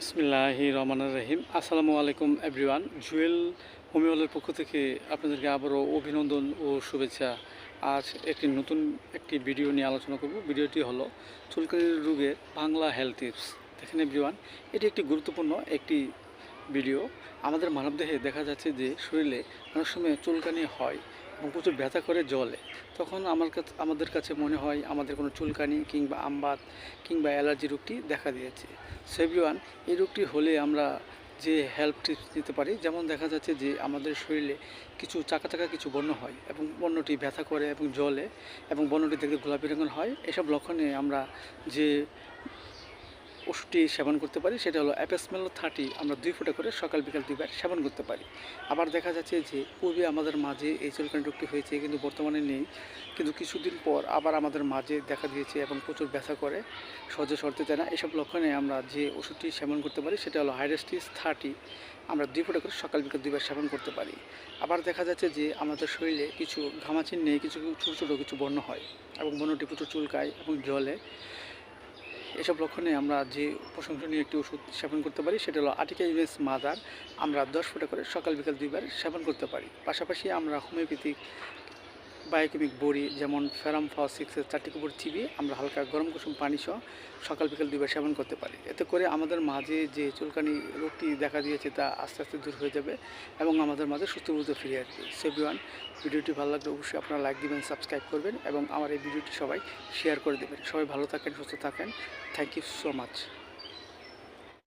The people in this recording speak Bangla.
বিসমিল্লাহি রহমান রহিম। আসসালামু আলাইকুম, এভরিওয়ান। জুয়েল হোমিওলের পক্ষ থেকে আপনাদেরকে আবারও অভিনন্দন ও শুভেচ্ছা। আজ একটি নতুন একটি ভিডিও নিয়ে আলোচনা করব। ভিডিওটি হলো চুলকানির রোগের বাংলা হেলথ টিপস দেখেন এভরিওয়ান, এটি একটি গুরুত্বপূর্ণ একটি ভিডিও। আমাদের মানবদেহে দেখা যাচ্ছে যে শরীরে অনেক সময় চুলকানি হয়। প্রচুর ব্যথা করে জলে। তখন আমার কাছে, আমাদের কাছে মনে হয় আমাদের কোনো চুলকানি কিংবা আমবাত কিংবা অ্যালার্জি রোগটি দেখা দিয়েছে। সেভিওয়ান এই রোগটি হলে আমরা যে হেল্প টিপস নিতে পারি, যেমন দেখা যাচ্ছে যে আমাদের শরীরে কিছু চাকা চাকা কিছু বন্য হয় এবং বন্যটি ব্যথা করে এবং জলে এবং বন্যটি দেখতে গোলাপি রঙের হয়। এসব লক্ষণে আমরা যে ওষুধটি সেবন করতে পারি, সেটা হলো অ্যাপেসমেল থার্টি আমরা দুই ফুটা করে সকাল, বিকাল দুইবার সেবন করতে পারি। আবার দেখা যাচ্ছে যে পূর্বে আমাদের মাঝে এই চুলকানি রোগটি হয়েছে কিন্তু বর্তমানে নেই। কিন্তু কিছুদিন পর আবার আমাদের মাঝে দেখা দিয়েছে এবং প্রচুর ব্যথা করে, সহজে সরতে চায় না। এসব লক্ষণে আমরা যে ওষুধটি সেবন করতে পারি, সেটা হলো হাইড্রেস্টিস থার্টি আমরা দুই ফুটা করে সকাল, বিকাল দুইবার সেবন করতে পারি। আবার দেখা যাচ্ছে যে আমাদের শরীরে কিছু ঘামাচিন নেই, কিছু ছোটো ছোটো কিছু বর্ণ হয় এবং বর্ণটি প্রচুর চুলকায় এবং জলে। এসব লক্ষণে আমরা যে প্রশংসনীয় একটি ওষুধ সেবন করতে পারি, সেটা হলো আটিকা ইউএস মাদার। আমরা দশ ফুটে করে সকাল বিকাল দুইবার সেবন করতে পারি। পাশাপাশি আমরা হোমিওপ্যাথিক বায়োকেমিক বড়ি, যেমন ফেরাম ফাওয়া সিক্সের চারটি কুপুর চিবি আমরা হালকা গরম কুসুম পানি সহ সকাল বিকাল দুইবার সেবন করতে পারি। এতে করে আমাদের মাঝে যে চুলকানি রোগটি দেখা দিয়েছে তা আস্তে আস্তে দূর হয়ে যাবে এবং আমাদের মাঝে সুস্থ বুঝতে ফিরে আসবে। সেভিওয়ান ভিডিওটি ভালো লাগলে অবশ্যই আপনারা লাইক দিবেন সাবস্ক্রাইব করবেন এবং আমার এই ভিডিওটি সবাই শেয়ার করে দেবেন। সবাই ভালো থাকেন, সুস্থ থাকেন। Thank you so much